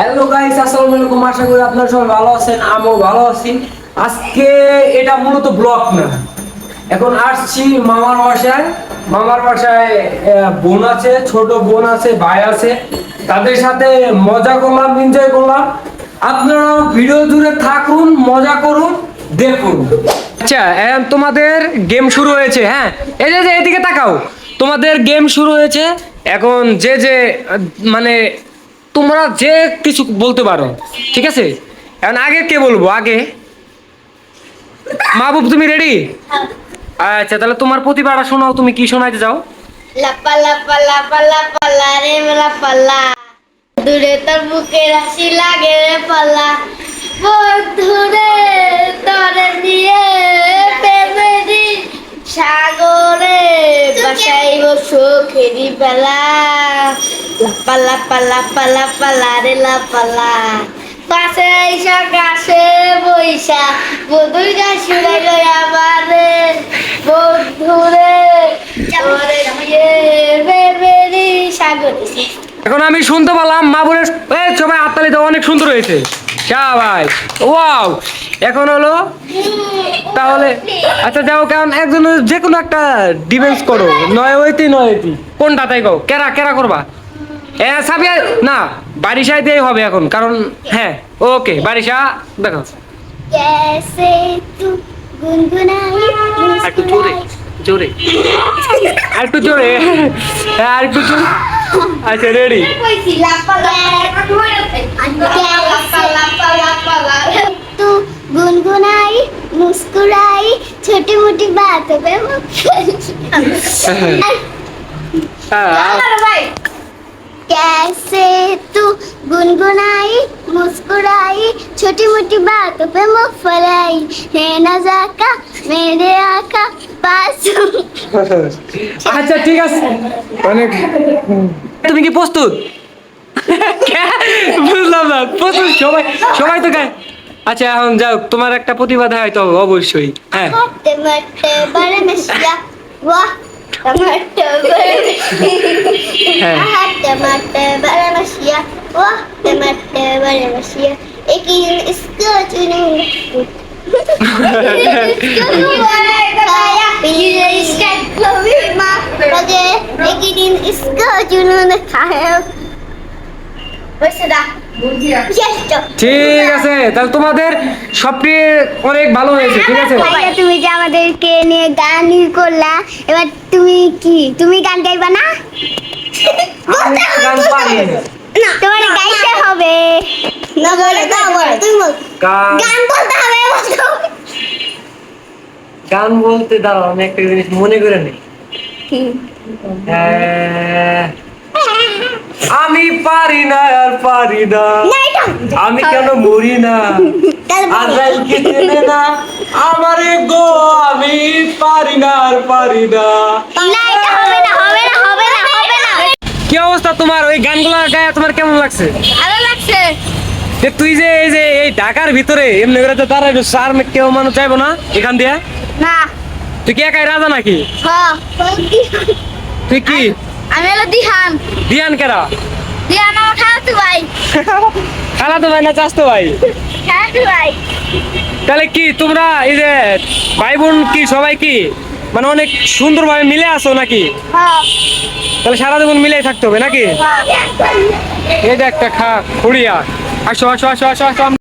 Hello guys আসসালামু আলাইকুম। আশা করি আপনারা সবাই ভালো আছেন, আমিও ভালো আছি। আজকে এটা মূলত ব্লগ না। এখন আসছি মামার বাসায়। মামার বাসায় বোন আছে, ছোট বোন আছে, ভাই আছে। তাদের সাথে মজা করলাম এনজয় করলাম। আপনারাও ভিডিও জুড়ে থাকুন, মজা করুন, দেখুন। আচ্ছা তোমাদের গেম শুরু হয়েছে হ্যাঁ? এই যে এদিকে তাকাও। তোমাদের গেম শুরু হয়েছে। এখন যে যে মানে তোমরা যে কিছু বলতে পারো, ঠিক আছে? এখন আগে কে বলব? আগে? মাহবুব, তুমি রেডি আচ্ছা তাহলে তোমার প্রতিভাটা শোনাও, তুমি কি শোনাইতে যাও দূরে তোর বুকে হাসি লাগে রে পাল্লা বন্ধুরে তরে নিয়ে সাগরে বাসাইব সুখেরি বেলা গাছ উড়ে গই আমারে বন্ধুরে সাগরে। এখন আমি শুনতে পেলাম মা এই সবাই দাও, অনেক সুন্দর হয়েছে। শাবাশ ওয়াও এখন হলো? তাহলে আচ্ছা যাও কারণ একজন যে কোনো একটা ডিফেন্স করো। নয় ওইতি নয় ওইতি কোনটা তাই কো কেরা কেরা করবা? এ সাবিয়া না বারিশায় দিয়েই হবে এখন কারণ হ্যাঁ ওকে বারিশা দেখো। একটু জোরে জোরে। আর একটু জোরে হ্যাঁ আর একটু আচ্ছা রেডি मुस्कुराई छोटी मोटी बातों पे कैसे तू गुनगुनाई मुस्कुराई छोटी मोटी बातों पे मुख फलाई है नजाका मेरे आका पास আচ্ছা ঠিক আছে অনেক তুমি কি প্রস্তুত বুঝলাম না প্রস্তুত সবাই সবাই তো গায় আচ্ছা এখন যাও তোমার একটা প্রতিবাদ হয় তো অবশ্যই হ্যাঁ। Where's হ্যাঁ। the ঠিক আছে তাহলে তোমাদের সবটি অনেক ভালো হয়েছে ঠিক আছে? তুমি যে আমাদেরকে নিয়ে গান করলা এবার তুমি কি? তুমি গান গাইবে না? তোমার গাইতে হবে। গান বলতে দাঁড়াও আমি একটা জিনিস মনে করে নেই আমি পারি না আর পারি না। আমি কেন মরি না? তাহলে কি চেনে না? আমারে গো আমি পারি না আর পারি না। না এটা হবে না হবে না হবে না হবে না। কি অবস্থা তোমার? ওই গানগুলো গায়ে তোমার কেমন লাগছে? ভালো লাগছে। যে তুই যে এই যে এই ঢাকার ভিতরে এমনি করে তো তারা সার কেউ মানুষ চাইব না এখান দিয়ে? না। তুই কি একাই রাজা নাকি? হ্যাঁ তুই কি? আমি হলো দিহান। দিয়ান কেরা? দিহান আমার খালাতো ভাই। খালা ভাই না চাস্তো ভাই? খালাতো ভাই। তাহলে কি তোমরা এই যে ভাই বোন কি সবাই কি? মানে অনেক সুন্দরভাবে মিলে আছো নাকি? হ্যাঁ। তাহলে সারা জীবন মিলেই থাকতে হবে নাকি? হ্যাঁ। এই যে একটা খা খুঁড়িয়া। আসো আসো আসো আসো আসো